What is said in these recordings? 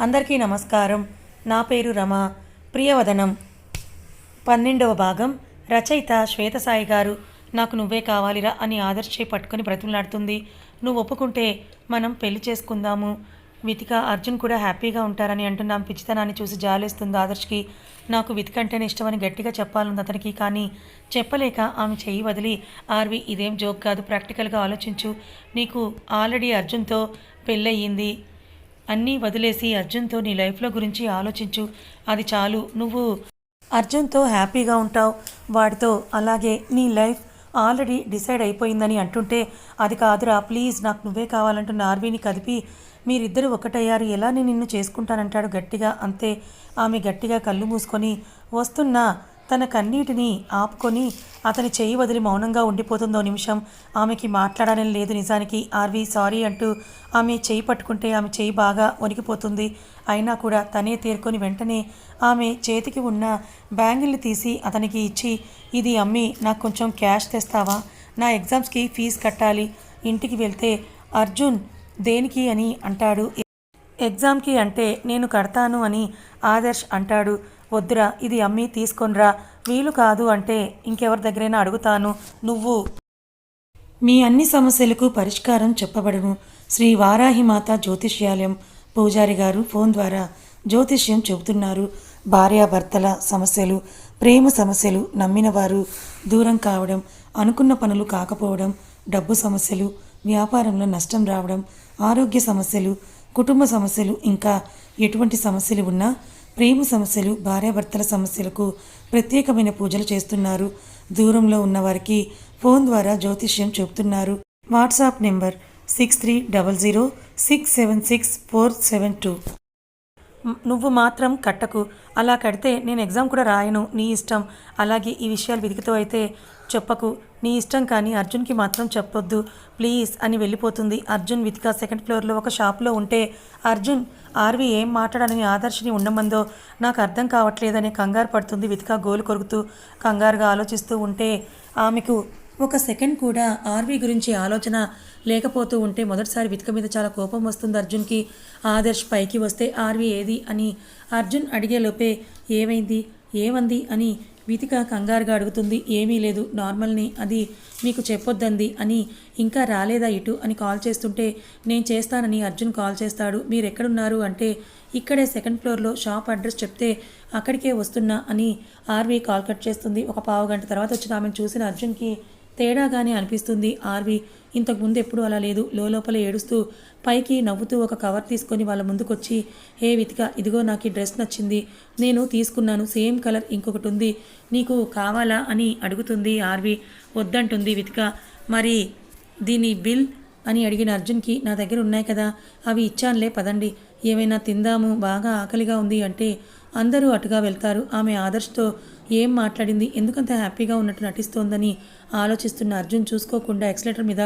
అందరికీ నమస్కారం. నా పేరు రమ. ప్రియవదనం. పన్నెండవ భాగం. రచయిత శ్వేతసాయి గారు నాకు నువ్వే కావాలిరా అని ఆదర్శ్ పట్టుకుని పట్టుకొని బ్రతిమలాడుతుంది. నువ్వు ఒప్పుకుంటే మనం పెళ్ళి చేసుకుందాము. వితిక అర్జున్ కూడా హ్యాపీగా ఉంటారని అంటున్నాం. పిచ్చితనాన్ని చూసి జాలేస్తుంది ఆదర్శ్కి. నాకు వితిక అంటేనే ఇష్టమని గట్టిగా చెప్పాలని అతనికి. కానీ చెప్పలేక ఆమె చెయ్యి వదిలి ఆర్వి ఇదేం జోక్ కాదు. ప్రాక్టికల్గా ఆలోచించు. నీకు ఆల్రెడీ అర్జున్తో పెళ్ళయ్యింది. అన్నీ వదిలేసి అర్జున్తో నీ లైఫ్లో గురించి ఆలోచించు. అది చాలు. నువ్వు అర్జున్తో హ్యాపీగా ఉంటావు. వాడితో అలాగే నీ లైఫ్ ఆల్రెడీ డిసైడ్ అయిపోయిందని అంటుంటే అది కాదురా ప్లీజ్ నాకు నువ్వే కావాలంటున్న ఆర్వీని కదిపి. మీరిద్దరూ ఒకటయ్యారు. ఎలా నేను నిన్ను చేసుకుంటానంటాడు గట్టిగా. అంతే. ఆమె గట్టిగా కళ్ళు మూసుకొని వస్తున్న తన కన్నీటిని ఆపుకొని అతని చెయ్యి వదిలి మౌనంగా ఉండిపోతుందో నిమిషం ఆమెకి మాట్లాడాలని లేదు నిజానికి. ఆర్వి సారీ అంటూ ఆమె చెయ్యి పట్టుకుంటే ఆమె చేయి బాగా వణికిపోతుంది అయినా కూడా తనే తేరుకొని వెంటనే ఆమె చేతికి ఉన్న బ్యాంగిల్ని తీసి అతనికి ఇచ్చి ఇది అమ్మి నాకు కొంచెం క్యాష్ తెస్తావా? నా ఎగ్జామ్స్కి ఫీజు కట్టాలి. ఇంటికి వెళ్తే అర్జున్ దేనికి అని అంటాడు. ఎగ్జామ్కి అంటే నేను కడతాను అని ఆదర్శ్ అంటాడు. వద్దురా ఇది అమ్మి తీసుకొనిరా. వీలు కాదు అంటే ఇంకెవరి దగ్గరైనా అడుగుతాను. నువ్వు మీ అన్ని సమస్యలకు పరిష్కారం చెప్పబడము. శ్రీ వారాహిమాత జ్యోతిష్యాలయం పూజారి గారు ఫోన్ ద్వారా జ్యోతిష్యం చెబుతున్నారు. భార్యాభర్తల సమస్యలు ప్రేమ సమస్యలు నమ్మినవారు దూరం కావడం అనుకున్న పనులు కాకపోవడం డబ్బు సమస్యలు వ్యాపారంలో నష్టం రావడం ఆరోగ్య సమస్యలు కుటుంబ సమస్యలు ఇంకా ఎటువంటి సమస్యలు ఉన్నా ప్రేమ సమస్యలు భార్యాభర్తల సమస్యలకు ప్రత్యేకమైన పూజలు చేస్తున్నారు. దూరంలో ఉన్నవారికి ఫోన్ ద్వారా జ్యోతిష్యం చెబుతున్నారు. WhatsApp number six three double zero six seven six four seven two నువ్వు మాత్రం కట్టకు. అలా కడితే నేను ఎగ్జామ్ కూడా రాయను. నీ ఇష్టం. అలాగే ఈ విషయాలు విదికితో అయితే చెప్పకు. నీ ఇష్టం కానీ అర్జున్కి మాత్రం చెప్పొద్దు. ప్లీజ్ అని వెళ్ళిపోతుంది. అర్జున్ వితిక సెకండ్ ఫ్లోర్లో ఒక షాప్లో ఉంటే అర్జున్ ఆర్వి ఏం మాట్లాడాలని ఆదర్శిని ఉండమందో నాకు అర్థం కావట్లేదని కంగారు పడుతుంది వితిక గోలు కొరుకుతూ కంగారుగా ఆలోచిస్తూ ఉంటే ఆమెకు ఒక సెకండ్ కూడా ఆర్వీ గురించి ఆలోచన లేకపోతూ ఉంటే మొదటిసారి వితిక మీద చాలా కోపం వస్తుంది అర్జున్కి. ఆదర్శ్ పైకి వస్తే ఆర్వీ ఏది? అని అర్జున్ అడిగేలోపే ఏమైంది? ఏమంది? అని వితిక కంగారుగా అడుగుతుంది. ఏమీ లేదు. నార్మల్ని అది మీకు చెప్పొద్దంది అని ఇంకా రాలేదా ఇటు అని కాల్ చేస్తుంటే నేను చేస్తానని అర్జున్ కాల్ చేస్తాడు. మీరు ఎక్కడున్నారు అంటే ఇక్కడే సెకండ్ ఫ్లోర్లో షాప్ అడ్రస్ చెప్తే అక్కడికే వస్తున్నా అని ఆర్వీ కాల్ కట్ చేస్తుంది. ఒక పావు గంట తర్వాత వచ్చిన ఆమెను చూసిన అర్జున్కి తేడాగానే అనిపిస్తుంది ఆర్వి. ఇంతకుముందు ఎప్పుడూ అలా లేదు. లోపల ఏడుస్తూ పైకి నవ్వుతూ ఒక కవర్ తీసుకొని వాళ్ళ ముందుకొచ్చి హే వితిక ఇదిగో నాకు ఈ డ్రెస్ నచ్చింది. నేను తీసుకున్నాను సేమ్ కలర్ ఇంకొకటి ఉంది. నీకు కావాలా? అని అడుగుతుంది ఆర్వి. వద్దంటుంది వితిక. మరి దీని బిల్? అని అడిగిన అర్జున్కి నా దగ్గర ఉన్నాయి కదా. అవి ఇచ్చానులే పదండి. ఏమైనా తిందాము బాగా ఆకలిగా ఉంది అంటే అందరూ అటుగా వెళ్తారు. ఆమె ఆదర్శ్తో ఏం మాట్లాడింది? ఎందుకంత హ్యాపీగా ఉన్నట్టు నటిస్తోందని ఆలోచిస్తున్న అర్జున్ చూసుకోకుండా ఎక్సలేటర్ మీద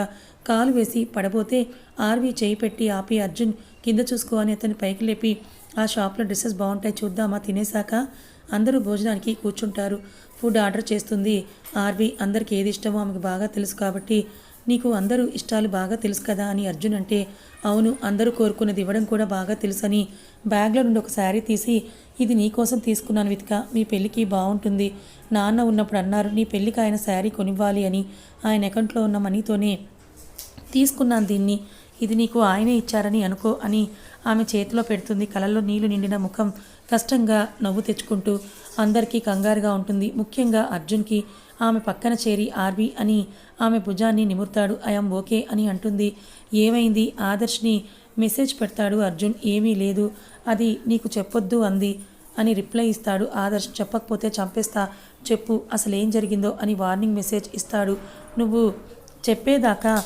కాలు వేసి పడబోతే ఆర్వి చేయి పెట్టి ఆపి అర్జున్ కింద చూసుకో అని అతని పైకి లేపి ఆ షాప్లో డ్రెస్సెస్ బాగుంటాయి చూద్దామా? తినేశాక అందరూ భోజనానికి కూర్చుంటారు. ఫుడ్ ఆర్డర్ చేస్తుంది. ఆర్వి అందరికి ఏది ఇష్టమో ఆమెకు బాగా తెలుసు కాబట్టి నీకు అందరూ ఇష్టాలు బాగా తెలుసు కదా అని అర్జున్ అంటే అవును అందరూ కోరుకున్నది ఇవ్వడం కూడా బాగా తెలుసని బ్యాగ్లో నుండి ఒక శారీ తీసి ఇది నీకోసం తీసుకున్నాను వితిక మీ పెళ్ళికి బాగుంటుంది. నాన్న ఉన్నప్పుడు అన్నారు నీ పెళ్ళికి ఆయన శారీ కొనివ్వాలి అని. ఆయన అకౌంట్లో ఉన్న మనీతోనే తీసుకున్నాను దీన్ని. ఇది నీకు ఆయనే ఇచ్చారని అనుకో అని ఆమె చేతిలో పెడుతుంది. కలలో నీళ్ళు నిండిన ముఖం కష్టంగా నవ్వు తెచ్చుకుంటూ అందరికీ కంగారుగా ఉంటుంది. ముఖ్యంగా అర్జున్కి ఆమె పక్కన చేరి ఆర్వి అని ఆమె భుజాన్ని నిమురుతాడు. ఐఎమ్ ఓకే అని అంటుంది. ఏమైంది? ఆదర్శ్ని మెసేజ్ పెడతాడు అర్జున్. ఏమీ లేదు. అది నీకు చెప్పొద్దు అంది అని రిప్లై ఇస్తాడు ఆదర్శ్. చెప్పకపోతే చంపేస్తా. చెప్పు అసలు ఏం జరిగిందో అని వార్నింగ్ మెసేజ్ ఇస్తాడు. నువ్వు చెప్పేదాకా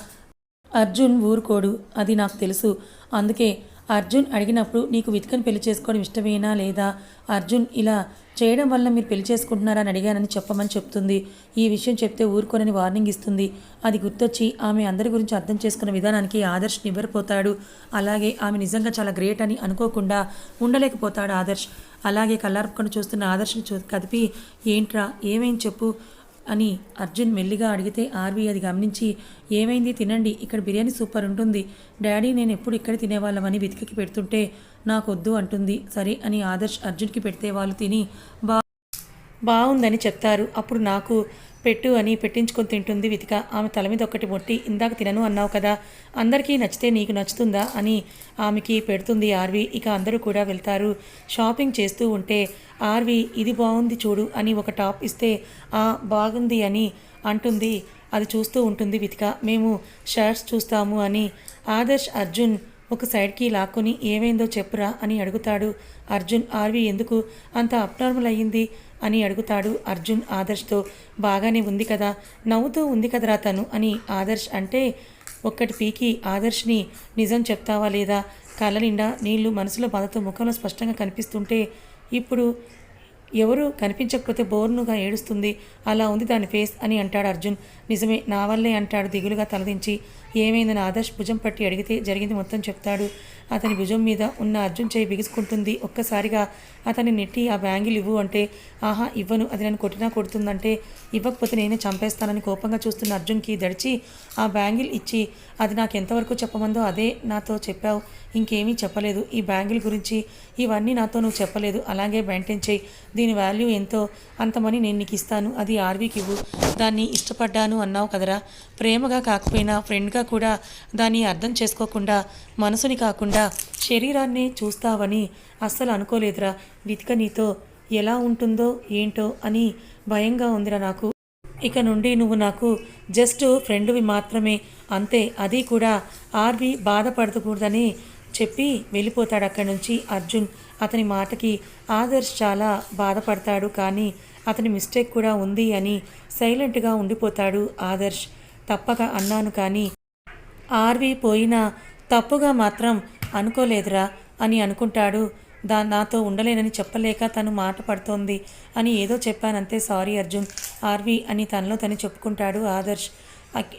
అర్జున్ ఊరుకోడు. అది నాకు తెలుసు. అందుకే అర్జున్ అడిగినప్పుడు నీకు వితికను పెళ్ళి చేసుకోవడం ఇష్టమేనా లేదా? అర్జున్ ఇలా చేయడం వల్ల మీరు పెళ్ళి చేసుకుంటున్నారా అని అడిగానని చెప్పమని చెప్తుంది. ఈ విషయం చెప్తే ఊరుకోనని వార్నింగ్ ఇస్తుంది. అది గుర్తొచ్చి ఆమె అందరి గురించి అర్థం చేసుకున్న విధానానికి ఆదర్శ్ నివ్వరిపోతాడు అలాగే ఆమె నిజంగా చాలా గ్రేట్ అని అనుకోకుండా ఉండలేకపోతాడు ఆదర్శ్. అలాగే కల్లార్పుకొని చూస్తున్న ఆదర్శ్ని చూ కదిపి ఏంట్రా ఏమేం చెప్పు? అని అర్జున్ మెల్లిగా అడిగితే ఆర్వి అది గమనించి ఏమైంది? తినండి. ఇక్కడ బిర్యానీ సూపర్ ఉంటుంది. డాడీ నేను ఎప్పుడు ఇక్కడ తినేవాళ్ళమని వెతికి పెడుతుంటే నాకొద్దు అంటుంది. సరే అని ఆదర్శ్ అర్జున్కి పెడితే వాళ్ళు తిని బా బాగుందని చెప్తారు. అప్పుడు నాకు పెట్టు అని పెట్టించుకొని తింటుంది వితిక. ఆమె తల మీద ఒకటి మొట్టి ఇందాక తినను అన్నావు కదా అందరికీ నచ్చితే నీకు నచ్చుతుందా? అని ఆమెకి పెడుతుంది ఆర్వి. ఇక అందరూ కూడా వెళ్తారు షాపింగ్ చేస్తూ ఉంటే ఆర్వి ఇది బాగుంది చూడు అని ఒక టాప్ ఇస్తే ఆ బాగుంది అని అంటుంది. అది చూస్తూ ఉంటుంది వితిక. మేము షర్ట్స్ చూస్తాము అని ఆదర్శ్ అర్జున్ ఒక సైడ్కి లాక్కొని ఏమైందో చెప్పురా అని అడుగుతాడు అర్జున్. ఆర్వి ఎందుకు? అంత అబ్నార్మల్ అయ్యింది. అని అడుగుతాడు అర్జున్ ఆదర్శ్తో. బాగానే ఉంది కదా నవ్వుతూ ఉంది కదరా తను అని ఆదర్శ్ అంటే ఒక్కటి పీకి ఆదర్శ్ని నిజం చెప్తావా లేదా? కళ్ళ నిండా నీళ్ళు మనసులో బాధతో ముఖంలో స్పష్టంగా కనిపిస్తుంటే ఇప్పుడు ఎవరు కనిపించకపోతే బోర్నుగా ఏడుస్తుంది అలా ఉంది దాని ఫేస్ అని అంటాడు అర్జున్. నిజమే నా వల్లే అంటాడు దిగులుగా తలదించి. ఏమైందని ఆదర్శ్ భుజం పట్టి అడిగితే జరిగింది మొత్తం చెప్తాడు. అతని భుజం మీద ఉన్న అర్జున్ చేయి బిగుసుకుంటుంది. ఒక్కసారిగా అతన్ని నెట్టి ఆ బ్యాంగిల్ ఇవ్వు అంటే ఆహా ఇవ్వను. అది నన్ను కొట్టినా కొడుతుందంటే ఇవ్వకపోతే నేనే చంపేస్తానని కోపంగా చూస్తున్న అర్జున్కి దడిచి ఆ బ్యాంగిల్ ఇచ్చి అది నాకు ఎంతవరకు చెప్పమందో అదే నాతో చెప్పావు. ఇంకేమీ చెప్పలేదు. ఈ బ్యాంగిల్ గురించి ఇవన్నీ నాతో నువ్వు చెప్పలేదు. అలాగే మెయింటైన్ చేయి. దీని వాల్యూ ఎంతో? అంతమని నేను నీకు ఇస్తాను. అది ఆర్వీకి ఇవ్వు. దాన్ని ఇష్టపడ్డాను అన్నావు కదరా. ప్రేమగా కాకపోయినా ఫ్రెండ్గా కూడా దాన్ని అర్థం చేసుకోకుండా మనసుని కాకుండా శరీరాన్ని చూస్తావని అస్సలు అనుకోలేదురా. వితిక నీతో ఎలా ఉంటుందో ఏంటో అని భయంగా ఉందిరా నాకు. ఇక నుండి నువ్వు నాకు జస్ట్ ఫ్రెండ్వి మాత్రమే. అంతే అది కూడా ఆర్వి బాధపడకూడదని చెప్పి వెళ్ళిపోతాడు అక్కడి నుంచి అర్జున్. అతని మాటకి ఆదర్శ్ చాలా బాధపడతాడు కానీ అతని మిస్టేక్ కూడా ఉంది అని సైలెంట్గా ఉండిపోతాడు ఆదర్శ్. తప్పక అన్నాను కానీ ఆర్వి పోయినా తప్పుగా మాత్రం అనుకోలేదురా అని అనుకుంటాడు. దా నాతో ఉండలేనని చెప్పలేక తను మాట పడుతోంది అని ఏదో చెప్పానంతే సారీ అర్జున్. ఆర్వి అని తనలో తను చెప్పుకుంటాడు ఆదర్శ్.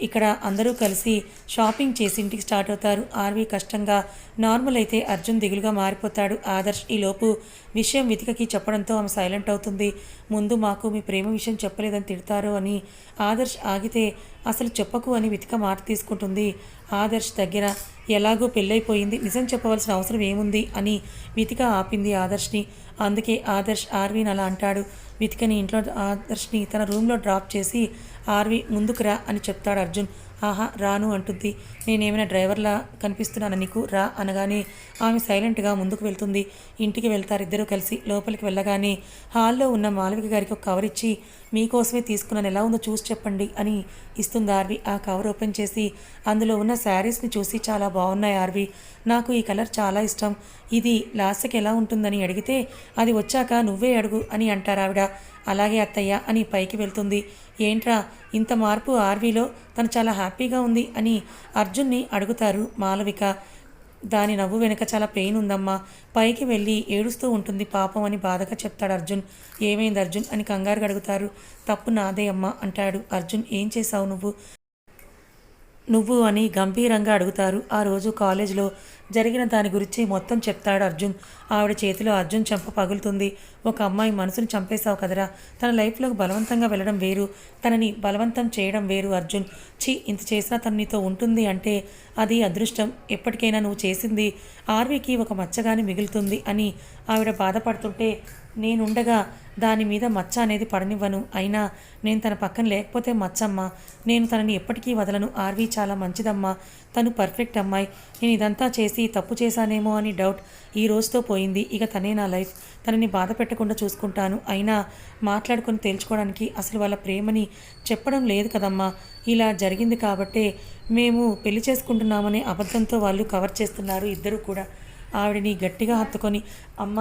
ఇక్కడ అందరూ కలిసి షాపింగ్ చేసి ఇంటికి స్టార్ట్ అవుతారు. ఆర్వి కష్టంగా నార్మల్ అయితే అర్జున్ దిగులుగా మారిపోతాడు. ఆదర్శ్ ఈలోపు విషయం వితికకి చెప్పడంతో ఆమె సైలెంట్ అవుతుంది. ముందు మాకు మీ ప్రేమ విషయం చెప్పలేదని తిడతారు అని ఆదర్శ్ ఆగితే అసలు చెప్పకు అని వితిక మాట తీసుకుంటుంది. ఆదర్శ్ దగ్గర ఎలాగో పెళ్ళైపోయింది. నిజం చెప్పవలసిన అవసరం ఏముంది అని వితిక ఆపింది ఆదర్శ్ని. అందుకే ఆదర్శ్ ఆర్వీని అలా అంటాడు. వితికని ఇంట్లో ఆదర్శ్ని తన రూమ్లో డ్రాప్ చేసి ఆర్వి ముందుకు రా అని చెప్తాడు అర్జున్. ఆహా రాను అంటుంది. నేనేమైనా డ్రైవర్లా కనిపిస్తున్నాను నీకు? రా అనగానే ఆమె సైలెంట్గా ముందుకు వెళ్తుంది. ఇంటికి వెళ్తారు ఇద్దరూ కలిసి. లోపలికి వెళ్ళగానే హాల్లో ఉన్న మాలవిక గారికి ఒక కవర్ ఇచ్చి మీకోసమే తీసుకున్నాను. ఎలా ఉందో చూసి చెప్పండి అని ఇస్తుంది ఆర్వి. ఆ కవర్ ఓపెన్ చేసి అందులో ఉన్న శారీస్ని చూసి చాలా బాగున్నాయి ఆర్వి. నాకు ఈ కలర్ చాలా ఇష్టం. ఇది లాస్ట్కి ఎలా ఉంటుందని అడిగితే అది వచ్చాక నువ్వే అడుగు అని అంటారు ఆవిడ. అలాగే అత్తయ్య అని పైకి వెళ్తుంది. ఏంట్రా ఇంత మార్పు ఆర్వీలో తను చాలా హ్యాపీగా ఉంది అని అర్జున్ని అడుగుతారు మాలవిక. దాని నవ్వు వెనుక చాలా పెయిన్ ఉందమ్మా. పైకి వెళ్ళి ఏడుస్తూ ఉంటుంది పాపం అని బాధగా చెప్తాడు అర్జున్. ఏమైంది అర్జున్ అని కంగారుగా అడుగుతారు. తప్పు నాదే అమ్మా అంటాడు. అర్జున్ ఏం చేశావు నువ్వు? నువ్వు అని గంభీరంగా అడుగుతారు. ఆ రోజు కాలేజీలో జరిగిన దాని గురించి మొత్తం చెప్తాడు అర్జున్. ఆవిడ చేతిలో అర్జున్ చంప పగులుతుంది. ఒక అమ్మాయి మనసుని చంపేశావు కదరా. తన లైఫ్లోకి బలవంతంగా వెళ్ళడం వేరు. తనని బలవంతం చేయడం వేరు అర్జున్. ఛీ ఇంత చేసినా తను నీతో ఉంటుంది అంటే అది అదృష్టం. ఎప్పటికైనా నువ్వు చేసింది ఆర్వీకి ఒక మచ్చగాని మిగులుతుంది అని ఆవిడ బాధపడుతుంటే నేనుండగా దాని మీద మచ్చ అనేది పడనివ్వను. అయినా నేను తన పక్కన లేకపోతే మచ్చమ్మ నేను తనని ఎప్పటికీ వదలను. ఆర్వీ చాలా మంచిదమ్మా. తను పర్ఫెక్ట్ అమ్మాయి. నేను ఇదంతా చేసి తప్పు చేశానేమో అని డౌట్ ఈ రోజుతో పోయింది. ఇక తనే నా లైఫ్. తనని బాధ పెట్టకుండా చూసుకుంటాను. అయినా మాట్లాడుకొని తేల్చుకోవడానికి అసలు వాళ్ళ ప్రేమని చెప్పడం లేదు కదమ్మా. ఇలా జరిగింది కాబట్టే మేము పెళ్ళి చేసుకుంటున్నామనే అబద్ధంతో వాళ్ళు కవర్ చేస్తున్నారు ఇద్దరు కూడా. ఆవిడని గట్టిగా హత్తుకొని అమ్మ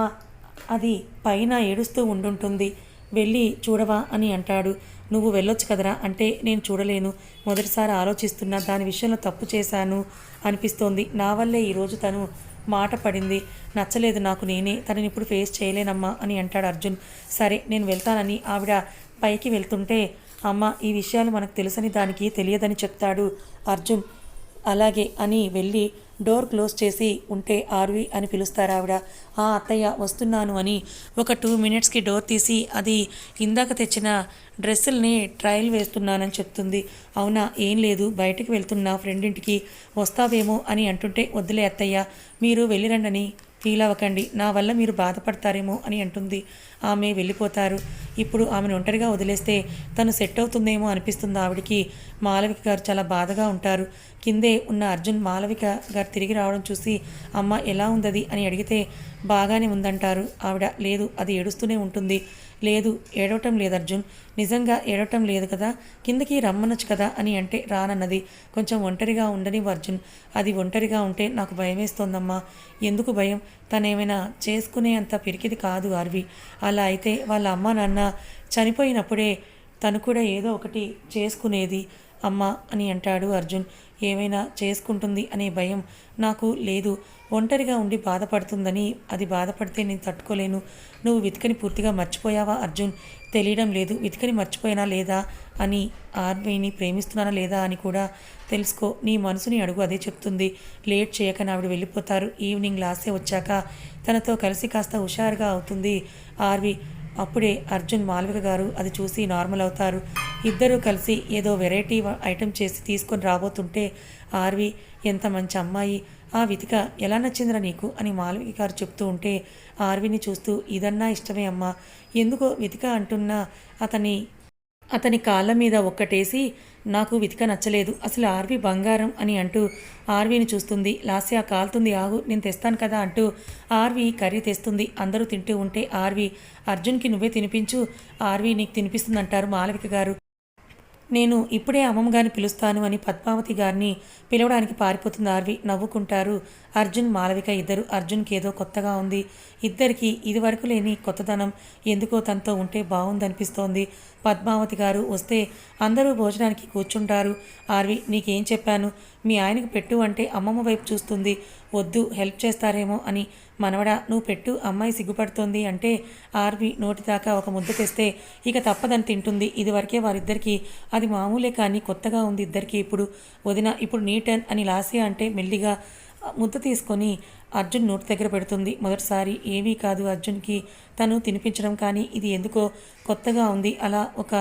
అది పైన ఏడుస్తూ ఉండుంటుంది. వెళ్ళి చూడవా అని అంటాడు. నువ్వు వెళ్ళొచ్చు కదరా? అంటే నేను చూడలేను. మొదటిసారి ఆలోచిస్తున్నా దాని విషయంలో తప్పు చేశాను అనిపిస్తోంది. నా వల్లే ఈరోజు తను మాట పడింది. నచ్చలేదు నాకు నేనే. తనని ఇప్పుడు ఫేస్ చేయలేనమ్మా అని అంటాడు అర్జున్. సరే నేను వెళ్తానని ఆవిడ పైకి వెళ్తుంటే అమ్మ ఈ విషయాలు మనకు తెలుసని దానికి తెలియదని చెప్తాడు అర్జున్. అలాగే అని వెళ్ళి డోర్ క్లోజ్ చేసి ఉంటే ఆర్వి అని పిలుస్తారు ఆవిడ. ఆ అత్తయ్య వస్తున్నాను అని ఒక టూ మినిట్స్కి డోర్ తీసి అది ఇందాక తెచ్చిన డ్రెస్సుల్ని ట్రయల్ వేస్తున్నానని చెప్తుంది. అవునా? ఏం లేదు. బయటకు వెళ్తున్నా ఫ్రెండ్ ఇంటికి వస్తావేమో అని అంటుంటే వద్దులే అత్తయ్య. మీరు వెళ్ళిరండని ఫీల్ అవ్వకండి నా వల్ల మీరు బాధపడతారేమో అని అంటుంది. ఆమె వెళ్ళిపోతారు. ఇప్పుడు ఆమెను ఒంటరిగా వదిలేస్తే తను సెట్ అవుతుందేమో అనిపిస్తుంది ఆవిడికి. మాలవిక గారు చాలా బాధగా ఉంటారు. కిందే ఉన్న అర్జున్ మాలవిక గారు తిరిగి రావడం చూసి అమ్మ ఎలా ఉందది? అని అడిగితే బాగానే ఉందంటారు. ఆవిడ లేదు అది ఏడుస్తూనే ఉంటుంది. లేదు ఏడవటం లేదు అర్జున్. నిజంగా ఏడవటం లేదు కదా కిందకి రమ్మనొచ్చు కదా అని అంటే రానన్నది. కొంచెం ఒంటరిగా ఉండని అర్జున్. అది ఒంటరిగా ఉంటే నాకు భయమేస్తోందమ్మా. ఎందుకు భయం? తనేమైనా చేసుకునే అంత పిరికిది కాదు ఆర్వి. అలా అయితే వాళ్ళ అమ్మ నాన్న చనిపోయినప్పుడే తను కూడా ఏదో ఒకటి చేసుకునేది అమ్మ అని అంటాడు అర్జున్. ఏమైనా చేసుకుంటుంది అనే భయం నాకు లేదు. ఒంటరిగా ఉండి బాధపడుతుందని అది బాధపడితే నేను తట్టుకోలేను. నువ్వు వెతికని పూర్తిగా మర్చిపోయావా అర్జున్? తెలియడం లేదు. వెతికని మర్చిపోయినా లేదా అని ఆర్వీని ప్రేమిస్తున్నానా లేదా అని కూడా తెలుసుకో. నీ మనసుని అడుగు అదే చెప్తుంది. లేట్ చేయక ఆవిడ వెళ్ళిపోతారు. ఈవినింగ్ లాస్టే వచ్చాక తనతో కలిసి కాస్త హుషారుగా అవుతుంది ఆర్వి అప్పుడే అర్జున్ మాల్విక గారు అది చూసి నార్మల్ అవుతారు. ఇద్దరూ కలిసి ఏదో వెరైటీ ఐటెం చేసి తీసుకొని రాబోతుంటే ఆర్వి ఎంత మంచి అమ్మాయి. ఆ వితిక ఎలా నచ్చిందిరా నీకు? అని మాలవి గారు చెప్తూ ఉంటే ఆర్విని చూస్తూ ఇదన్నా ఇష్టమే అమ్మా. ఎందుకో వితిక అంటున్నా అతని అతని కాళ్ళ మీద ఒక్కటేసి నాకు వితిక నచ్చలేదు. అసలు ఆర్వి బంగారం అని అంటూ ఆర్వీని చూస్తుంది. లాస్య కాలుతుంది. ఆగు. నేను తెస్తాను కదా అంటూ ఆర్వి కర్రీ తెస్తుంది. అందరూ తింటూ ఉంటే ఆర్వి అర్జున్కి నువ్వే తినిపించు. ఆర్వి నీకు తినిపిస్తుందంటారు మాలవిక గారు. నేను ఇప్పుడే అమ్మమ్మ గారిని పిలుస్తాను అని పద్మావతి గారిని పిలవడానికి పారిపోతుంది ఆర్వి నవ్వుకుంటారు. అర్జున్ మాలవిక ఇద్దరు. అర్జున్కి ఏదో కొత్తగా ఉంది. ఇద్దరికి ఇదివరకు లేని కొత్తదనం. ఎందుకో తనతో ఉంటే బాగుందనిపిస్తోంది పద్మావతి గారు వస్తే అందరూ భోజనానికి కూర్చుంటారు. ఆర్వి నీకేం చెప్పాను? మీ ఆయనకు పెట్టు అంటే అమ్మమ్మ వైపు చూస్తుంది. వద్దు హెల్ప్ చేస్తారేమో అని. మనవడా నువ్వు పెట్టు అమ్మాయి సిగ్గుపడుతోంది అంటే ఆర్వి నోటి దాకా ఒక ముద్ద తెస్తే ఇక తప్పదని తింటుంది. ఇదివరకే వారిద్దరికీ అది మామూలే కానీ కొత్తగా ఉంది ఇద్దరికి ఇప్పుడు. వదిన ఇప్పుడు నీ టర్న్ అని లాసియా అంటే మెల్లిగా ముద్ద తీసుకొని అర్జున్ నోటి దగ్గర పెడుతుంది. మొదటిసారి ఏమీ కాదు అర్జున్కి తను తినిపించడం కానీ ఇది ఎందుకో కొత్తగా ఉంది. అలా ఒక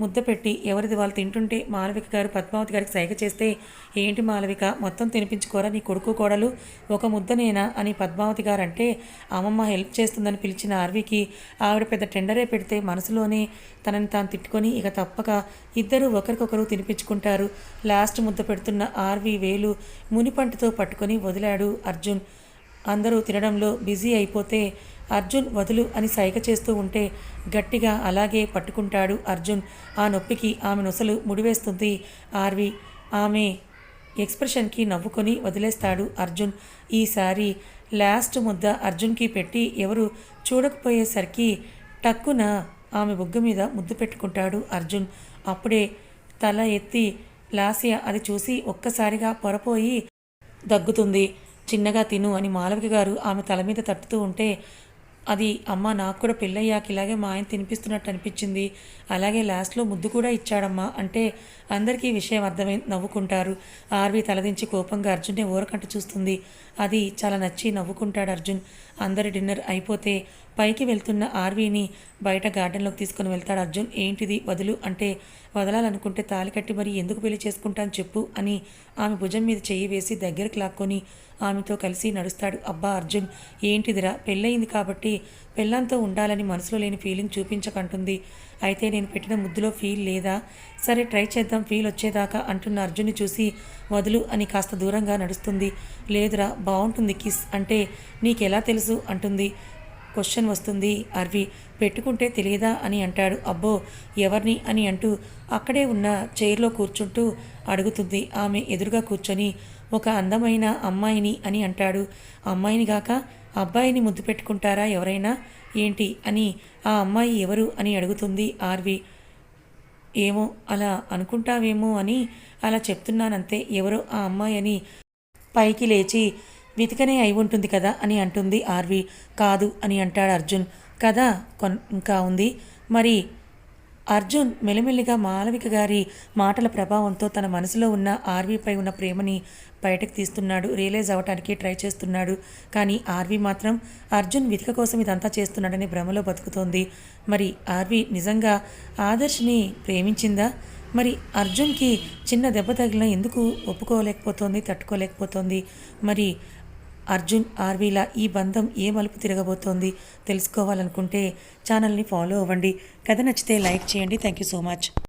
ముద్ద పెట్టి ఎవరిది వాళ్ళు తింటుంటే మాలవిక గారు పద్మావతి గారికి సైగ చేస్తే ఏంటి మాలవిక మొత్తం తినిపించుకోరా నీ కొడుకు కోడలు? ఒక ముద్దనేనా? అని పద్మావతి గారు అంటే అమ్మమ్మ హెల్ప్ చేస్తుందని పిలిచిన ఆర్వికి ఆవిడ పెద్ద టెండరే పెడితే మనసులోనే తనని తాను తిట్టుకొని ఇక తప్పక ఇద్దరు ఒకరికొకరు తినిపించుకుంటారు. లాస్ట్ ముద్ద పెడుతున్న ఆర్వి వేలు మునిపంటతో పట్టుకొని వదిలాడు అర్జున్. అందరూ తినడంలో బిజీ అయిపోతే అర్జున్ వదులు అని సైగ చేస్తూ ఉంటే గట్టిగా అలాగే పట్టుకుంటాడు అర్జున్. ఆ నొప్పికి ఆమె నొసలు ముడివేస్తుంది. ఆర్వి ఆమె ఎక్స్ప్రెషన్కి నవ్వుకొని వదిలేస్తాడు అర్జున్. ఈసారి లాస్ట్ ముద్ద అర్జున్కి పెట్టి ఎవరు చూడకపోయేసరికి టక్కున ఆమె బొగ్గు మీద ముద్దు పెట్టుకుంటాడు అర్జున్. అప్పుడే తల ఎత్తి లాసియా అది చూసి ఒక్కసారిగా పొరపోయి దగ్గుతుంది. చిన్నగా తిను అని మాలవిక గారు ఆమె తల మీద తట్టుతూ ఉంటే అది అమ్మ నాకు కూడా పెళ్ళయ్యాక ఇలాగే మా ఆయన తినిపిస్తున్నట్టు అనిపించింది. అలాగే లాస్ట్లో ముద్దు కూడా ఇచ్చాడమ్మా. అంటే అందరికీ విషయం అర్థమై నవ్వుకుంటారు. ఆర్వి తలదించి కోపంగా అర్జున్నే ఊరకంట చూస్తుంది. అది చాలా నచ్చి నవ్వుకుంటాడు అర్జున్. అందరి డిన్నర్ అయిపోతే పైకి వెళ్తున్న ఆర్వీని బయట గార్డెన్లోకి తీసుకుని వెళ్తాడు అర్జున్. ఏంటిది వదులు? అంటే వదలాలనుకుంటే తాలి కట్టి మరి ఎందుకు పెళ్ళి చేసుకుంటాను చెప్పు అని ఆమె భుజం మీద చెయ్యి వేసి దగ్గరికి లాక్కొని ఆమెతో కలిసి నడుస్తాడు. అబ్బా అర్జున్ ఏంటిదిరా? పెళ్ళయింది కాబట్టి పెళ్ళంతో ఉండాలని మనసులో లేని ఫీలింగ్ చూపించకంటుంది. అయితే నేను పెట్టిన ముద్దులో ఫీల్ లేదా? సరే ట్రై చేద్దాం. ఫీల్ వచ్చేదాకా అంటున్న అర్జున్ని చూసి వదులు అని కాస్త దూరంగా నడుస్తుంది. లేదురా బాగుంటుంది కిస్ అంటే నీకెలా తెలుసు? అంటుంది. క్వశ్చన్ వస్తుంది. అర్వి పెట్టుకుంటే తెలియదా అని అంటాడు. అబ్బో ఎవరిని? అని అంటూ అక్కడే ఉన్న చైర్లో కూర్చుంటూ అడుగుతుంది. ఆమె ఎదురుగా కూర్చొని ఒక అందమైన అమ్మాయిని అని అంటాడు. అమ్మాయిని గాక అబ్బాయిని ముద్దు పెట్టుకుంటారా ఎవరైనా? ఏంటి? అని ఆ అమ్మాయి ఎవరు అని అడుగుతుంది ఆర్వి ఏమో అలా అనుకుంటావేమో అని అలా చెప్తున్నానంతే ఎవరో ఆ అమ్మాయి అని పైకి లేచి వెతికనే అయి ఉంటుంది కదా అని అంటుంది ఆర్వి. కాదు అని అంటాడు అర్జున్. కదా కొన్ ఇంకా ఉంది. మరి అర్జున్ మెల్లిమెల్లిగా మాలవిక గారి మాటల ప్రభావంతో తన మనసులో ఉన్న ఆర్వీపై ఉన్న ప్రేమని బయటకు తీస్తున్నాడు. రియలైజ్ అవ్వటానికి ట్రై చేస్తున్నాడు. కానీ ఆర్వి మాత్రం అర్జున్ వితిక కోసం ఇదంతా చేస్తున్నాడని భ్రమలో బతుకుతోంది. మరి ఆర్వి నిజంగా ఆదర్శ్ని ప్రేమించిందా? మరి అర్జున్కి చిన్న దెబ్బ తగిలిన ఎందుకు ఒప్పుకోలేకపోతోంది తట్టుకోలేకపోతోంది? మరి అర్జున్ ఆర్వీల ఈ బంధం ఏ మలుపు తిరగబోతోంది తెలుసుకోవాలనుకుంటే ఛానల్ని ఫాలో అవ్వండి. కథ నచ్చితే లైక్ చేయండి. Thank you so much.